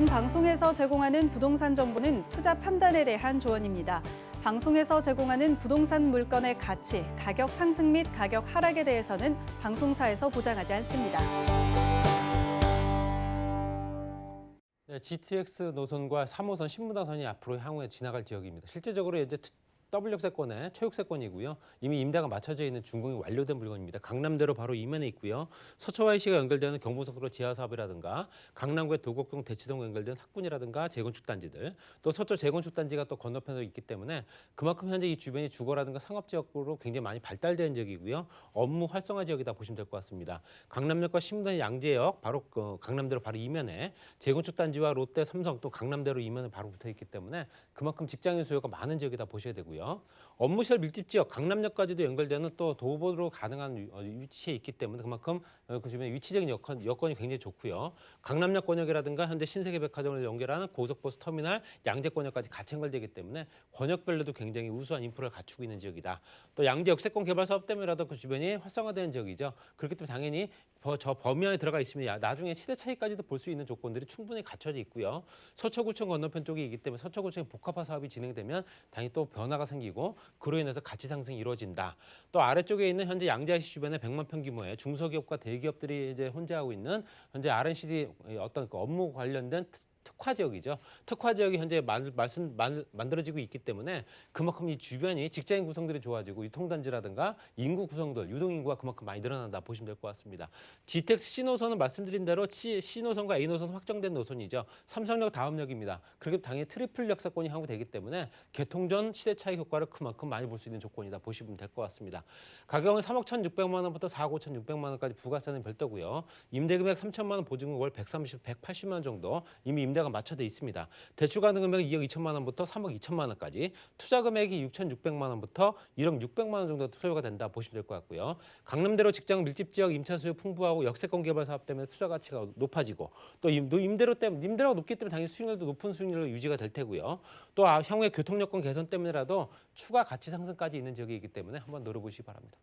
본 방송에서 제공하는 부동산 정보는 투자 판단에 대한 조언입니다. 방송에서 제공하는 부동산 물건의 가치, 가격 상승 및 가격 하락에 대해서는 방송사에서 보장하지 않습니다. 네, GTX 노선과 3호선 신무당선이 앞으로 향후에 지나갈 지역입니다. 실제적으로 이제 특- W 역세권의 최육세권이고요. 이미 임대가 맞춰져 있는 준공이 완료된 물건입니다. 강남대로 바로 이면에 있고요. 서초와이시가 연결되는 경부속도로 지하 사업이라든가 강남구의 도곡동 대치동 연결된 학군이라든가 재건축 단지들 또 서초 재건축 단지가 또 건너편에 있기 때문에 그만큼 현재 이 주변이 주거라든가 상업 지역으로 굉장히 많이 발달된 지역이고요. 업무 활성화 지역이다 보시면 될 것 같습니다. 강남역과 신문단 양재역 바로 그 강남대로 바로 이면에 재건축 단지와 롯데, 삼성 또 강남대로 이면에 바로 붙어 있기 때문에 그만큼 직장인 수요가 많은 지역이다 보셔야 되고요. 업무시설 밀집 지역 강남역까지도 연결되는 또 도보로 가능한 위- 어, 위치에 있기 때문에 그만큼 어, 그 주변에 위치적인 여건, 여건이 굉장히 좋고요. 강남역 권역이라든가 현대 신세계백화점을 연결하는 고속버스 터미널 양재 권역까지 같이 연결되기 때문에 권역별로도 굉장히 우수한 인프라를 갖추고 있는 지역이다. 또 양재 역세권 개발 사업 때문에라도 그 주변이 활성화되는 지역이죠. 그렇기 때문에 당연히 버- 저 범위 안에 들어가 있으면 야- 나중에 시대 차이까지도 볼 수 있는 조건들이 충분히 갖춰져 있고요. 서초구청 건너편 쪽이 있기 때문에 서초구청 복합화 사업이 진행되면 당연히 또 변화가 생기고 그로 인해서 가치 상승이 이루어진다. 또 아래쪽에 있는 현재 양재시 주변에 100만 평 규모의 중소기업과 대기업들이 이제 혼재하고 있는 현재 R&CD 어떤 그 업무 관련된 특- 특화 지역이죠. 특화 지역이 현재 만, 말씀, 만, 만들어지고 있기 때문에 그만큼 이 주변이 직장인 구성들이 좋아지고 유통단지라든가 인구 구성들, 유동인구가 그만큼 많이 늘어난다 보시면 될 것 같습니다. GTX C노선은 말씀드린 대로 C, C노선과 A노선 확정된 노선이죠. 삼성역 다음역입니다. 그렇게 당연히 트리플 역사권이 향후 되기 때문에 개통 전 시대 차이 효과를 그만큼 많이 볼 수 있는 조건이다 보시면 될 것 같습니다. 가격은 3억 1,600만 원부터 4억 5,600만 원까지 부가세는 별도고요. 임대금액 3천만 원, 보증금 월 130, 180만 원 정도 이미 임대가 맞춰져 있습니다. 대출 가능 금액은 2억 2천만 원부터 3억 2천만 원까지, 투자 금액이 6,600만 원부터 1억 600만 원 정도 소요가 된다 보시면 될 것 같고요. 강남대로 직장 밀집 지역 임차 수요 풍부하고 역세권 개발 사업 때문에 투자 가치가 높아지고 또 임대료 때문에 임대료가 높기 때문에 당연히 수익률도 높은 수익률로 유지가 될 테고요. 또 아, 향후에 교통 여건 개선 때문에라도 추가 가치 상승까지 있는 지역이기 때문에 한번 노려보시기 바랍니다.